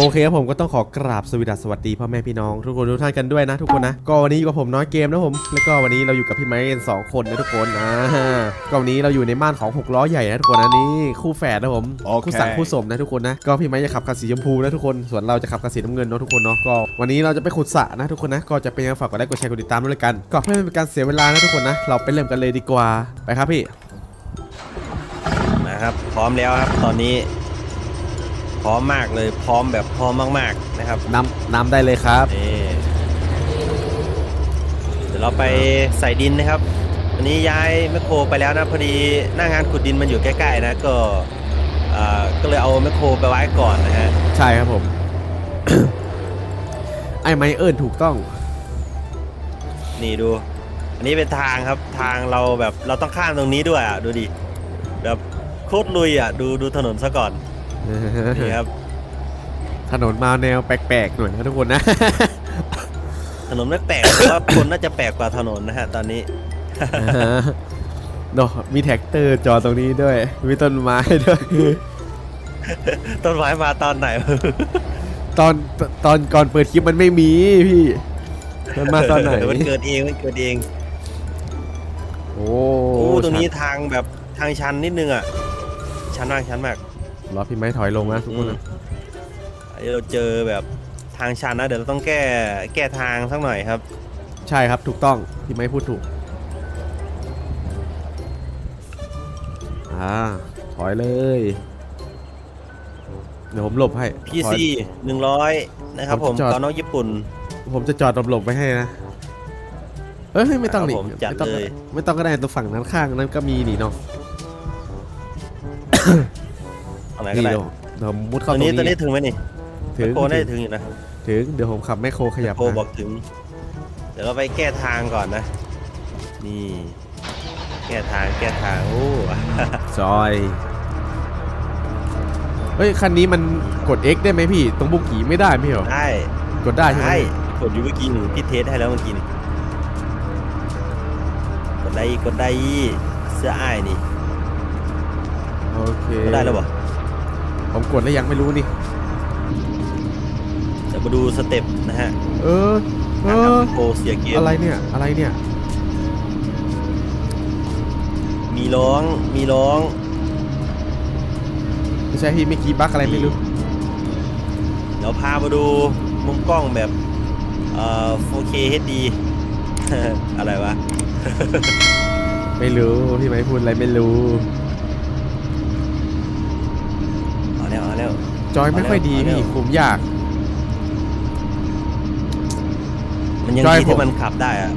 โอเคครับผมก็ต้องขอกราบสวสสวัสดีพ่อแม่พี่น้อง ทุกคนทุกท่านกันด้วยนะ ทุกคนนะก็วันนี้อยู่กับผมน้อยเกมนะผมแล้วก็วันนี้เราอยู่กับพี่ไม้กันสองคนนะทุกคนอ่าก็วันนี้เราอยู่ในม่านของหกล้อใหญ่นะทุกคนนะนี่คู่แฝดนะผมโอเคคู่สังคู่สมนะทุกคนนะก็พี่ไม้จะขับคันสีชมพูนะทุกคนส่วนเราจะขับคันสีน้ำเงินเนาะทุกคนเนาะก็วันนี้เราจะไปขุดสระนะทุกคนนะก็จะเป็นยังไงฝากกดไลค์กดแชร์กดติดตามด้วยละกันก็เพื่อไม่เป็นการเสียเวลานะทุกคนนะเราไปเริ่มกันเลยดีกว่าไปครับพี่นะครับพร้อมแล้วครับตอนนี้ พร้อมมากเลย พร้อมแบบพร้อมมาก ๆนะครับนำนำได้เลยครับ นี่เดี๋ยวเราไปใส่ดินนะครับ วันนี้ย้ายแมคโครไปแล้วนะพอดีหน้างานขุดดินมันอยู่ใกล้ๆนะก็อ่าก็เลยเอาแมคโครไปไว้ก่อนนะฮะใช่ครับผม ไอ้ไมเอิญถูกต้อง นี่ดู อันนี้เป็นทางครับทางเราแบบเราต้องข้ามตรงนี้ด้วยอะดูดิแบบโคตรลุยอะดูดูถนนซะก่อน นี่ครับ ถนนมาแนวแปลกๆหน่อยนะทุกคนนะ ถนนไม่แปลกแต่ว่าคนน่าจะแปลกกว่าถนนนะฮะตอนนี้เนอะมีแท็กเตอร์จอดตรงนี้ด้วย มีต้นไม้ด้วย ต้นไม้มาตอนไหน ตอนตอนก่อนเปิดคลิปมันไม่มีพี่ มันมาตอนไหน มันเกิดเอง มันเกิดเอง โอ้โอ้ตรงนี้ทางแบบทางชันนิดนึงอะ ชันมากชันมาก รอพี่ไม้ถอยลงนะทุกคนนะอันนี้เราเจอแบบทางชันนะ เดี๋ยวเราต้องแก้แก้ทางสักหน่อยครับ ใช่ครับถูกต้องพี่ไม้พูดถูกอ่าถอยเลย เดี๋ยวผมหลบให้พีถอย ซีหนึ่งร้อยนะครับผมจอด ตอนน้องญี่ปุ่น ผมจะจอดหลบๆไว้ให้นะ เอ้ยไม่ต้องหนีครับผมจัดไม่ต้องเลย ไม่ต้องก็ได้ตัวฝั่งนั้นข้างนั้นก็มีนี่เนาะตรง ไหนก็นี่ได้เดี๋ยวเดี๋ยวผมมุดตเข้าอนตรงนี้นี้ตอนนี้ถึงไหมนี่ถึงโคน่าจะถึงอยู่นะถึง เดี๋ยวผมขับแมคโครขยับโคบอมากถึง เดี๋ยวเราไปแก้ทางก่อนนะ นี่ แก้ทางแก้ทางโอ้ซอย เฮ้ย คันนี้มันกด X ได้ไหมพี่ ตรงบุกกีไม่ได้ไม่เหรอ ได้กดได้ใช่ไหมใช่กดอยู่เมื่อกี้หนูพี่เทสให้แล้วเมื่อกี้นี่กดได้อีกกดได้อีกเสื้ออ้ายนี่โอเคกดได้แล้วบ่ ผมกดแล้วยังไม่รู้นี่เดี๋ยวมาดูสเต็ปนะฮะเออ เอการอ ทำโปรเสียเกมอะไรเนี่ย อะไรเนี่ย มีร้องมีร้อง ไม่ใช่พี่ไม่คีย์บั๊กอะไรไม่รู้ เดี๋ยวพามาดูมุมกล้องแบบเอ่อ 4K HD อะไรวะ ไม่รู้ พี่ไม่พูดอะไรไม่รู้ แล้วเอาแล้วจอยไม่ค่อยดีเอาแล้วพี่คุมยาก มันยังจอยดีผม ที่มันขับได้อะ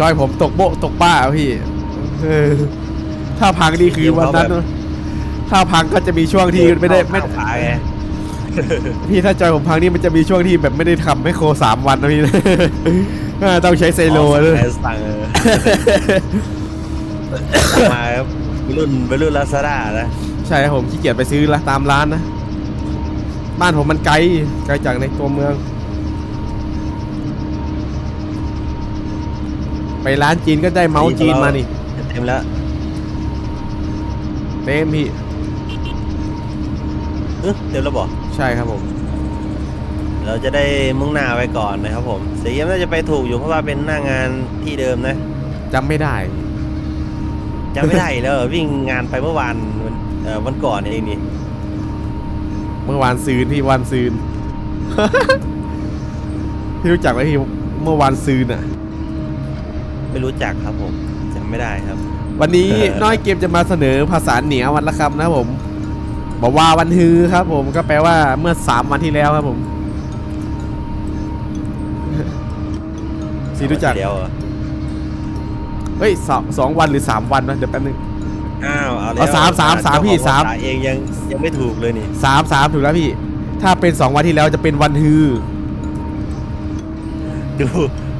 จอยผมตกโบะตกป้าอะพี่เออถ้าพังนี่คือวันนั้นเกมเขาแบบถ้าพังก็จะมีช่วงที่ไม่ได้ไม่ เข้าขาไงพี่ถ้าจอยผมพังนี่มันจะมีช่วงที่แบบไม่ได้ทำไม่โครสามวันนะพี่เออต้องใช้ไซโลเลเลย ยสั่งเออ มาครับวัยรุ่นวัยรุ่นลาซาด้านะ ใช่ครับผมขี้เกียจไปซื้อละตามร้านนะ บ้านผมมันไกลไกลจากในตัวเมือง ไปร้านจีนก็ได้เมาส์จีนมานี่เต็มแล้วเต็มพี่เอ้ยเต็มแล้วบอกใช่ครับผม เราจะได้มุ่งหน้าไว้ก่อนนะครับผมเสียเยี่ยมน่าจะไปถูกอยู่เพราะว่าเป็นหน้างานที่เดิมนะจำไม่ได้จำไม่ได้แล้วเหรอวิ่งงานไปเมื่อวานวัน เอ่อวันก่อนเองนี่เมื่อวานซืนพี่วันซืน พี่รู้จักไหมพี่เมื่อวานซืนอะ ไม่รู้จักครับผมจำไม่ได้ครับ วันนี้ น้อยเกมจะมาเสนอภาษาเหนือวันละคำนะครับผมบอกว่าวันฮือครับ ผมก็แปลว่าเมื่อสามวันที่แล้วครับผมสีรู้จัก เดียวเหรอเฮ้ยสองสองวันหรือสามวันนะเดี๋ยวแป๊บนึง อ้าวเอาแล้วเอาสามสามสามพี่เจ้ของสามภษเองยังยังไม่ถูกเลยนี่สามสามถูกแล้วพี่ ถ้าเป็นสองวันที่แล้วจะเป็นวันฮือ ดู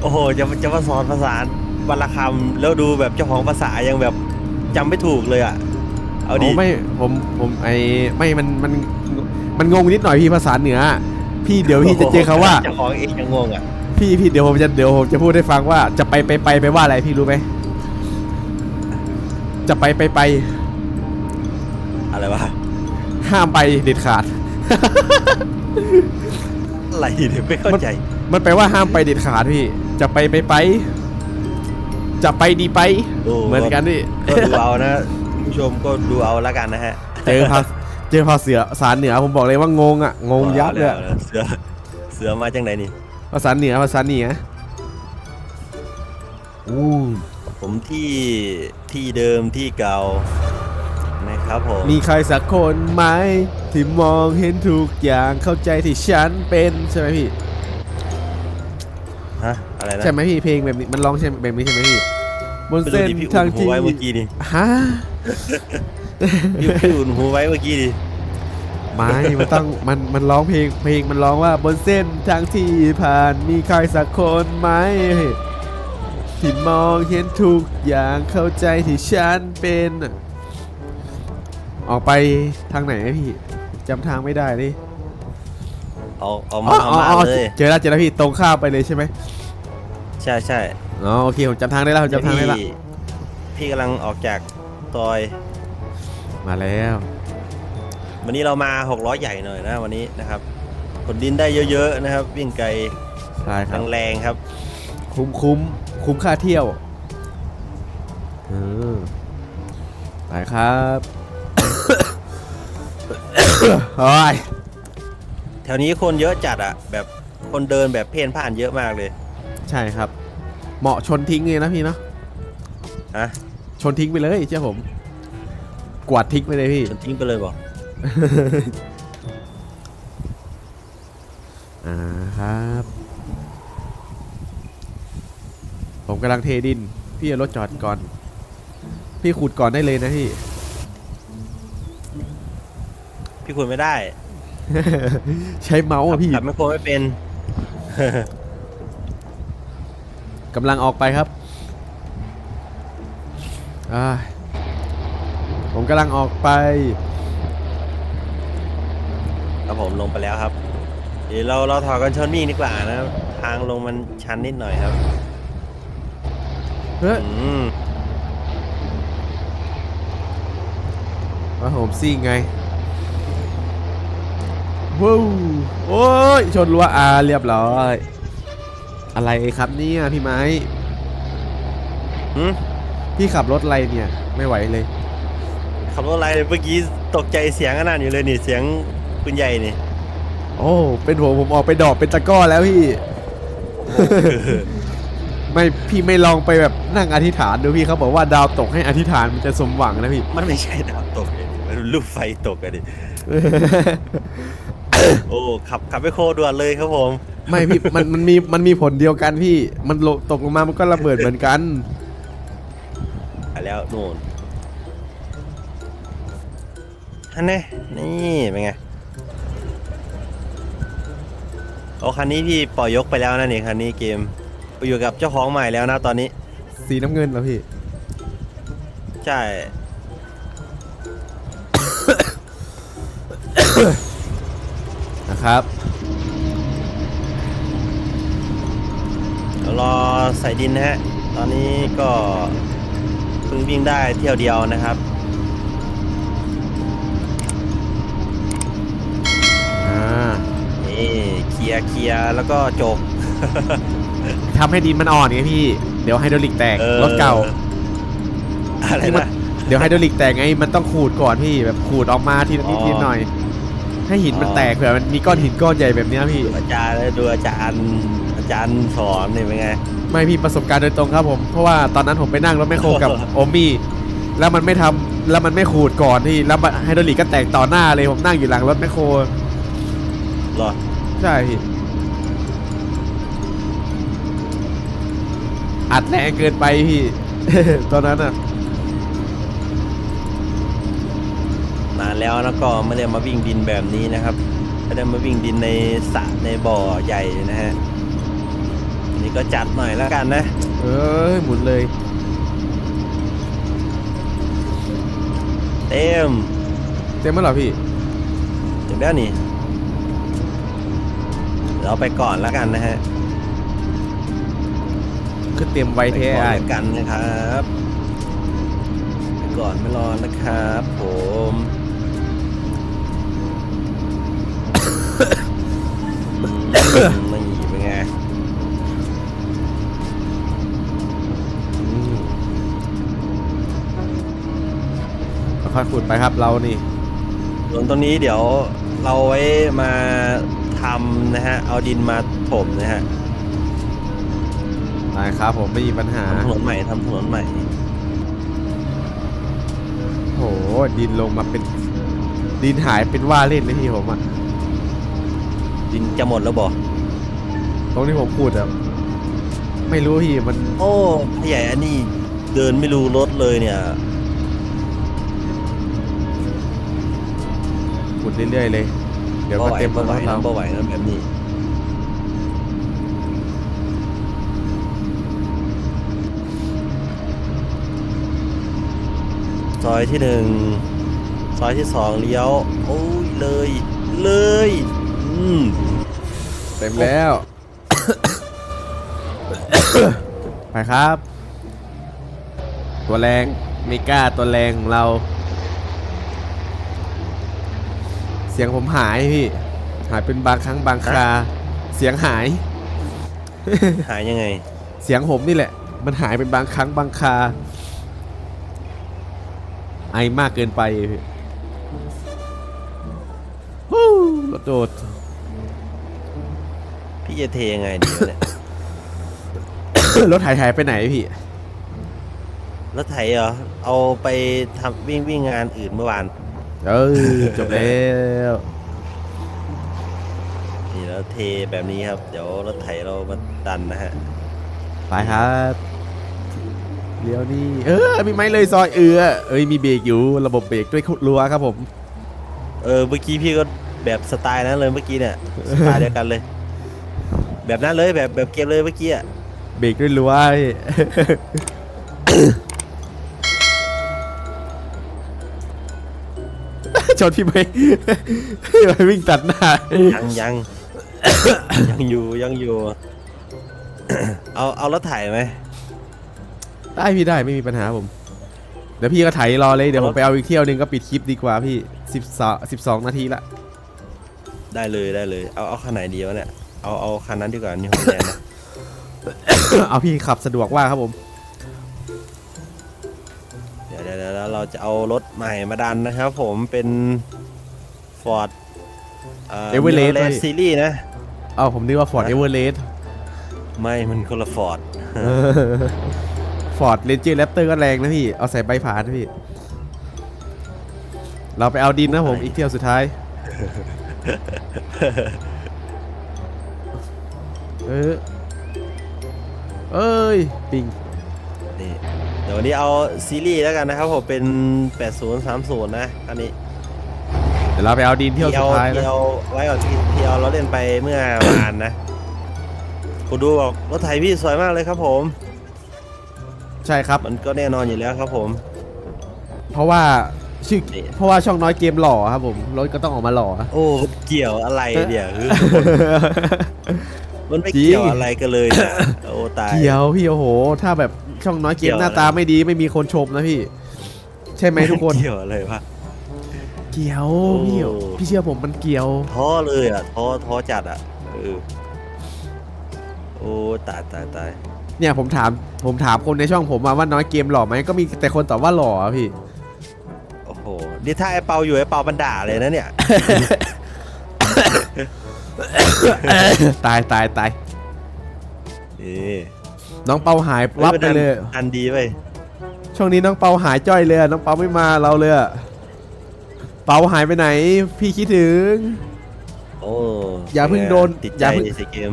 โอ้โหจะจะมาสอนภาษาวันละคำแล้วดูแบบเจ้าของภาษายังแบบจำไม่ถูกเลยอะเอาดิโไม่ผมผมไอไม่มันมันมันงงนิดหน่อยพี่ภาษาเหนือ พี่เดี๋ยวพี่จะเจอเขาว่า เจ้าของเองยังงงอะพี่พี่เดี๋ยวผมจะเดี๋ยวผมจะพูดให้ฟังว่าจะไปไปไปไปว่าอะไรพี่รู้ไหม จะไปไปไปอะไรวะห้ามไปเด็ดขาด อะไรเนี่ยไม่เข้าใจ มันแปลว่าห้ามไปเด็ดขาดพี่ จะไปไปไป จะไปดีไปโอ้ เหมือนกันพี่ก็ดูเอานะคุณผู้ชมก็ดูเอาแล้วกันนะฮะเจอภาเจอภาษาเสือสารเหนือผมบอกเลยว่างงอะงงยับเลยอะอาแวเสือเสือมาจังไหนนี่ภาษาเหนือภาษาเหนืออู้ ผมที่ที่เดิมที่เก่านะครับผมมีใครสักคนไหมที่มองเห็นทุกอย่างเข้าใจที่ฉันเป็นใช่ไหมพี่ฮะอะไรนะใช่ไหมพี่เพลงแบบนี้มันร้องใช่แบบนี้ใช่ไหมพี่บนไม่เส้รู้นที่พี่ทาอุ่งนหูที่ไว้เมื่อกี้นี่ฮะพี่พี่อุ่นหูไว้เมื่อกี้ดิไม่มันต้องมันมันร้องเพลงเพลงมันร้องว่าบนเส้นทางที่ผ่านมีใครสักคนไหม ที่มองเห็นทุกอย่างเข้าใจที่ฉันเป็น ออกไปทางไหนอะพี่จำทางไม่ได้ดิเอาเอามาเอามาเลยเจอแล้วเจอแล้วพี่ตรงข้ามไปเลยใช่ไหมใช่ใช่อ๋อโอเคผมจำทางได้แล้วผมจำทางได้แล้วพี่พี่กำลังออกจากซอย มาแล้ว วันนี้เรามาหกล้อใหญ่หน่อยนะวันนี้นะครับขนดินได้เยอะๆนะครับ วิ่งไกลใช่ครับแรงๆครับ คุ้มคุ้ม คุ้มค่าเที่ยวเออไปครับโอ้ยแถวนี้คนเยอะจัดอะแบบคนเดินแบบเพ่นผ่านเยอะมากเลย ใช่ครับ เหมาะชนทิ้งเลยนะพี่เนาะฮะชนทิ้งไปเลยเชื่อผม กวาดทิ้งไปเลยพี่จนทิ้งไปเลยบอกอ่าครับ ผม กำลังเทดิน พี่เอารถจอดก่อน พี่ขุดก่อนได้เลยนะพี่ พี่คุยไม่ได้ใช้เมาส์อะพี่ขับไม่โครไม่เป็น กำลังออกไปครับอ่าผมกำลังออกไปครับผมลงไปแล้วครับ เดี๋ยวเราเราถอดกันชนวิ่งดีกว่านะครับ ทางลงมันชันนิดหน่อยครับ เฮ้ยอืมว่าผมซิ่งไงว้าวโอ้ยชนรั้วอาเรียบร้อย อะไรครับเนี่ยพี่ไม้หืมพี่ขับรถอะไรเนี่ย ไม่ไหวเลย ขับรถอะไรเมื่อกี้ตกใจเสียงขนาดอยู่เลยนี่เสียงปืนใหญ่นี่ โอ้ เป็นหัวผมออกไปดอกเป็นตะกร้อแล้วพี่ ไม่พี่ไม่ลองไปแบบนั่งอธิษฐานดูพี่เขาบอกว่าดาวตกให้อธิษฐานมันจะสมหวังนะพี่ มันไม่ใช่ดาวตกเลยมันลูกไฟตกอะดิ โอ้ขับขับไปโคด่วนเลยครับผม ไม่พี่มันมันมีมันมีผลเดียวกันพี่ มันโลตกลงมามันก็ระเบิดเหมือนกันไปแล้วนู่นอันนี้นี่เป็นไงโอ้คันนี้พี่ปล่อยยกไปแล้วนะนี่คันนี้เกมไป อยู่กับเจ้าของใหม่แล้วนะตอนนี้ สีน้ำเงินเหรอพี่ ใช่ นะครับ เดี๋ยวรอใส่ดินนะฮะ ตอนนี้ก็เพิ่งวิ่งได้เที่ยวเดียวนะครับ อ่า นี่เคลียร์เคลียร์แล้วก็จบ ทำให้ดินมันอ่อนไงพี่ เดี๋ยวไฮดรอลิกแตกออ รถเก่า อะไรที่มันนะ เดี๋ยวไฮดรอลิกแตกไง มันต้องขูดก่อนพี่ แบบขูดออกมาทีละนิดอ๋อทีละหน่อย ให้หินมันอ๋อ แตกเผื่อมันมีก้อนหินก้อนใหญ่แบบเนี้ยพี่ อาจารย์ดูอาจารย์อาจารย์สอนนี่เป็นไง ไม่พี่ประสบการณ์โดยตรงครับผม เพราะว่าตอนนั้นผมไปนั่งรถแมคโครกับ โอมี่ แล้วมันไม่ทำแล้วมันไม่ขูดก่อนที่ แล้วไฮดรอลิกก็แตกต่อหน้าเลย ผมนั่งอยู่หลังรถแมคโครรอ ใช่พี่ อัดแรงเกินไปพี่ ตอนนั้นอะ นานแล้วแล้วก็ไม่ได้มาวิ่งดินแบบนี้นะครับไม่ได้มาวิ่งดินในสระในบ่อใหญ่นะฮะอันนี้ก็จัดหน่อยแล้วกันนะ เอ้ยหมุนเลย เต็มเต็มแล้วเหรอพี่ เต็มแล้วนี่เดี๋ยวเราไปก่อนแล้วกันนะฮะ คือเต็มไวไปแท้ก่อนอ้ายแล้วกันนะครับไปก่อนไม่รอนะครับผมนี่เป็นไงอืมค่อยๆขุดไปครับเรานี่ ส่วนตรงนี้เดี๋ยวเราไว้มาทำนะฮะ เอาดินมาถมนะฮะ ได้ครับผมไม่มีปัญหา ทำถนนใหม่ทำถนนใหม่ โหดินลงมาเป็น ดินหายเป็นว่าเล่นเลยพี่ผมอะดินจะหมดแล้วบอกตรงที่ผมขุดอะไม่รู้พี่มันโอ้พี่ใหญ่อันนี้เดินไม่รู้รถเลยเนี่ย ขุดเรื่อยๆเลย เดี๋ยวบ่ก็ไหวเต็มบ่ไหวแล้วนะเราบ่ไหวนะแบบนี้ ซอยที่หนึ่งซอยที่สองเลี้ยวโอ้ยเลยเลยอืมเต็มแล้ว ไปครับ ตัวแรงไม่กล้าตัวแรงของเรา เสียงผมหายพี่ หายเป็นบางครั้งบางครา เสียงหาย หายยังไง เสียงผมนี่แหละ มันหายเป็นบางครั้งบางครา ไอมากเกินไปพี่ฮู้รถโดดพี่จะเทยังไงเดี๋ยวเนี่ย รถถ่ายถ่ายไปไหนพี่ รถไถเหรอ เอาไปทำวิ่งวิ่งงานอื่นเมื่อวานเออจบแล้วนี่แล้วเทแบบนี้ครับ เดี๋ยวรถไถเรามาดันนะฮะ ไปครับ เดี๋ยวนี้เออ มีไม้เลยซอยเออเอ้ย มีเบรกอยู่ ระบบเบรกด้วยรั้วครับผม เออ เมื่อกี้พี่ก็แบบสไตล์นั้นเลยเมื่อกี้เนี่ย สไตล์เดียวกันเลย แบบนั้นเลยแบบแบบเกมเลยเมื่อกี้อะเบรกด้วยรั้วพี่ชนพี่ไหมพี่ไหมวิ่งตัดหน้า ยังยังยังอยู่ยังอยู่ เอาเอารถไถไหม ได้พี่ได้ไม่มีปัญหาผม เดี๋ยวพี่ก็ไถรอเลยเดี๋ยวผมไปเอาอีกเที่ยวหนึงก็ปิดคลิปดีกว่าพี่สิบสองสิบสองนาทีละได้เลยได้เลย เอาเอาคันไหนดีวะเนี่ย เอาเอาคันนั้นดีกว่านี่ฮอลแลนด์นะเอาพี่ขับสะดวกว่าครับผม เดี๋ยวเดี๋ยวเดี๋ยวแล้วเราจะเอารถใหม่มาดันนะครับผมเป็น Ford เอ่อ Everest แลนซีรีส์นะเอาผมนึกว่าฟอร์ดเอเวอเรสต์ไม่มันคนละฟอร์ด ฟอร์ดเรนเจอร์แรปเตอร์ก็แรงนะพี่ เอาใส่ใบผ่านนะพี่ เราไปเอาดินนะผมอะไรอีกเที่ยวสุดท้าย เออเอ้ย ปิง นี่เดี๋ยววันนี้เอาซีรีส์แล้วกันนะครับผมเป็น 8030 นะอันนี้เดี๋ยวเราไปเอาดินเที่ยวสุดท้ายเที่นะยวไว้ก่อนที่ที่เอาเราเล่นไปเมื่อวานนะ คุณดูบอกรถไถพี่สวยมากเลยครับผม ใช่ครับ มันก็แน่นอนอยู่แล้วครับผม เพราะว่าชื่อนี่เพราะว่าช่องน้อยเกมหล่อครับผมรถก็ต้องออกมาหล่อ โอ้เกี่ยวอะไรเนี่ยคือมันไม่จริงเกี่ยวอะไรกันเลยนะโอ้ตายเกี่ยวพี่โอ้โห ถ้าแบบช่องน้อยเกเกี่มยวหน้าตาไม่ดีไม่มีคนชมนะพี่ ใช่ไหมทุกคนเกี่ยวอะไรวะเกี่ยวโอ้พี่พี่เชื่อผมมันเกี่ยวท้อเลยอะท้อท้อจัดอะเออโอ้ตายตายตาย เนี่ยผมถามผมถามคนในช่องผมมาว่าน้อยเกมหล่อไหมก็มีแต่คนตอบว่าหล่ออะพี่ โอ้โหนี่ถ้าไอเปาอยู่ไอเปาบันด่าเลยนะเนี่ย ตายตายตายนี่น้องเปาหายวับไปเลยอันดีไปช่วงนี้น้องเปาหายจ้อยเลยอะน้องเปาไม่มาเราเลยอะเปาหายไปไหน พี่คิดถึง โอ้อย่าเพิ่งโดนติดอใจย่าเพิ่ง ในเกม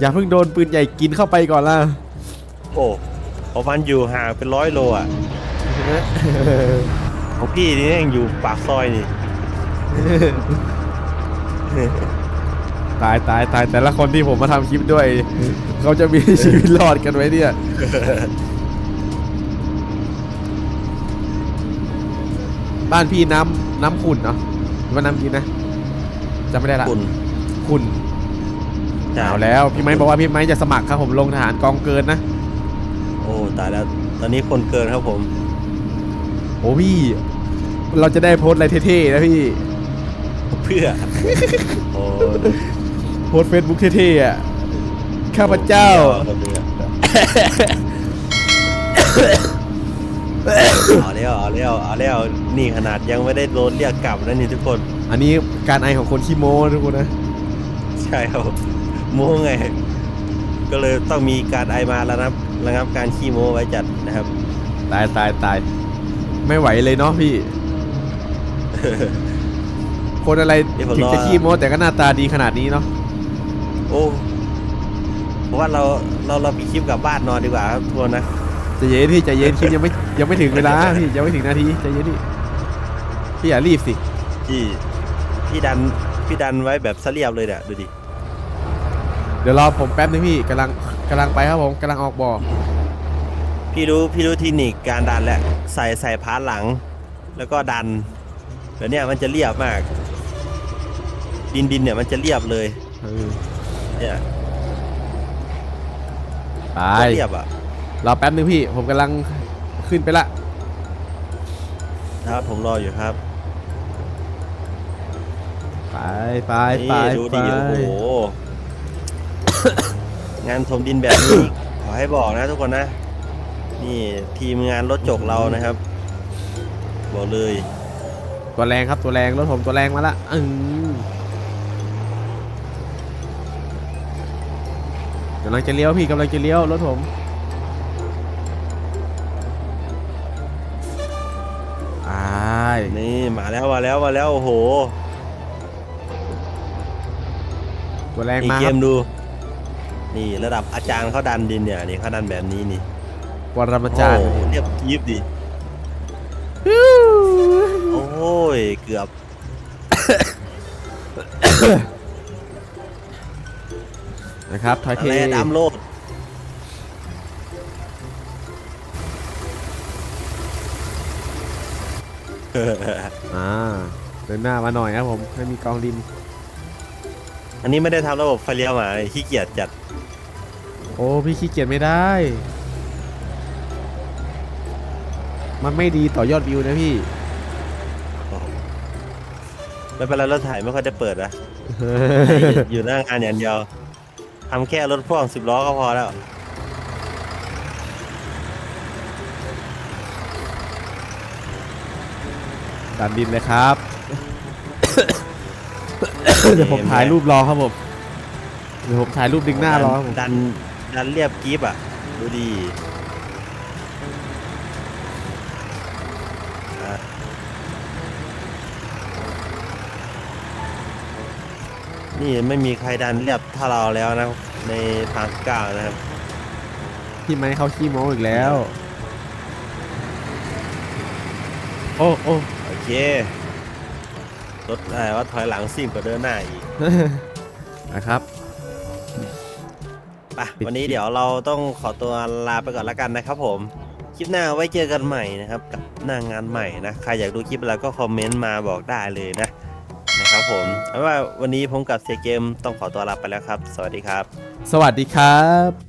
อย่าเพิ่งโดนปืนใหญ่กินเข้าไปก่อนล่ะ โอ้เพราะมันอยู่ห่างเป็นร้อยโลอะ ของพี่นี่ยังอยู่ปากซอยนี่ ตายตายตายแต่ละคนที่ผมมาทำคลิปด้วย เขาจะมีชีวิตรอดกันไว้เนี่ย บ้านพี่น้ำน้ำขุ่นเนาะหรือว่าน้ำกินนะจำไม่ได้ละคุณขุ่นใช่เอาแล้วพี่ไม้บอกว่าพี่ไม้จะสมัครครับผมลงทหารกองเกินนะโอ้ ตายแล้ว ตอนนี้คนเกินครับผม โอ้พี่ เราจะได้โพสต์อะไรเท่ๆนะพี่ เพื่อ โอ้โพสเฟซบุ๊กเท่ๆอะ ข้าพเจ้าคนนี้อะเอาแล้วเอาแล้วเอาแล้วนี่ขนาดยังไม่ได้โดนเรียกกลับนะนี่ทุกคน อันนี้การไอของคนขี้โม้นะทุกคนนะ ใช่ครับโม้ไง ก็เลยต้องมีการไอมาแล้วนะระงับการขี้โม้ไว้จัดนะครับ ตายตายตายไม่ไหวเลยเนาะพี่ คนอะไรเดี๋ยวผมถึงรอจะขี้โม้แต่ก็หน้าตาดีขนาดนี้เนาะโอ้เพราะว่าเราเราเรามีคลิปกลับบ้านนอนดีกว่าครับทวนนะใจะเย็นพี่ใจะเย็นคลิปยังไม่ยังไม่ถึงเวลาพี่ยังไม่ถึงนาทีใจะเย็นพี่พี่อย่ารีบสิ พี่พี่ดันพี่ดันไว้แบบเสลียบเลยเนี่ยดูดิเดี๋ยวรอผมแป๊บนึงพี่กำลังกำลังไปครับผมกำลังออกบ่อพี่รู้พี่รู้เทคนิคการดันแหละใส่ใส่พาร์ทหลัง แล้วก็ดันเดี๋ยวเนี้มันจะเรียบมาก ดินดินเนี่ยมันจะเรียบเลยเออเนี่ยไปเรียบอะรอแป๊บนึงพี่ ผมกำลังขึ้นไปละนะครับผมรออยู่ครับไปไปไปนี่ดูไปดิโอ้โห งานถมดินแบบนี้ ขอให้บอกนะทุกคนนะ นี่ทีมงานรถจกเรานะครับ บอกเลย ตัวแรงครับตัวแรงรถผมตัวแรงมาละอืมกำลังจะเลี้ยวพี่กำลังจะเลี้ยวรถผมไปนี่มาแล้วมาแล้วมาแล้วโอ้โหตัวแรงนี่มาเกครับมดู นี่ระดับอาจารย์เขาดันดินเนี่ยนี่เขาดันแบบนี้นี่ปรมาจารย์โอ้โหเรียบยิบดิโอ้ยเกือบ นะครับถอยอะเทไรดำโลดอ่าเดินหน้ามาหน่อยครับผมไม่มีกองดิน อันนี้ไม่ได้ทำระบบไฟเลี้ยวมาขี้เกียจจัด โอ้พี่ขี้เกียจไม่ได้ มันไม่ดีต่อยอดวิวนะพี่โอ้โหไม่เป็นไรรถถ่ายไม่ค่อยได้เปิดนะ อยู่หน้างานอย่างเดียวทำแค่รถพ่วงสิบล้อก็พอแล้ว ดันดินเลยครับ เดี๋ยวผมถ่ายรูปรอครับผม เดี๋ยวผมถ่ายรูปดึงหน้ารอครับผม ดัน ดันเรียบกรีฟอะ ดูดีอะนี่ไม่มีใครดันเรียบเท่าเราแล้วนะในทางก้าวนะครับพี่ไม้เขาขี้โม้อีกแล้ว โอ้โอ้โอเครถอะไรว่าถอยหลังซิ่งกว่าเดินหน้าอีกนะครับ ไปปิดวันนี้คลิปเดี๋ยวเราต้องขอตัวลาไปก่อนแล้วกันนะครับผม คลิปหน้าไว้เจอกันใหม่นะครับ กับหน้างานใหม่นะ ใครอยากดูคลิปอะไรก็คอมเมนต์มาบอกได้เลยนะ นะครับผมเอาเป็นว่าวันนี้ผมกับเสียเกมต้องขอตัวลาไปแล้วครับ สวัสดีครับ สวัสดีครับ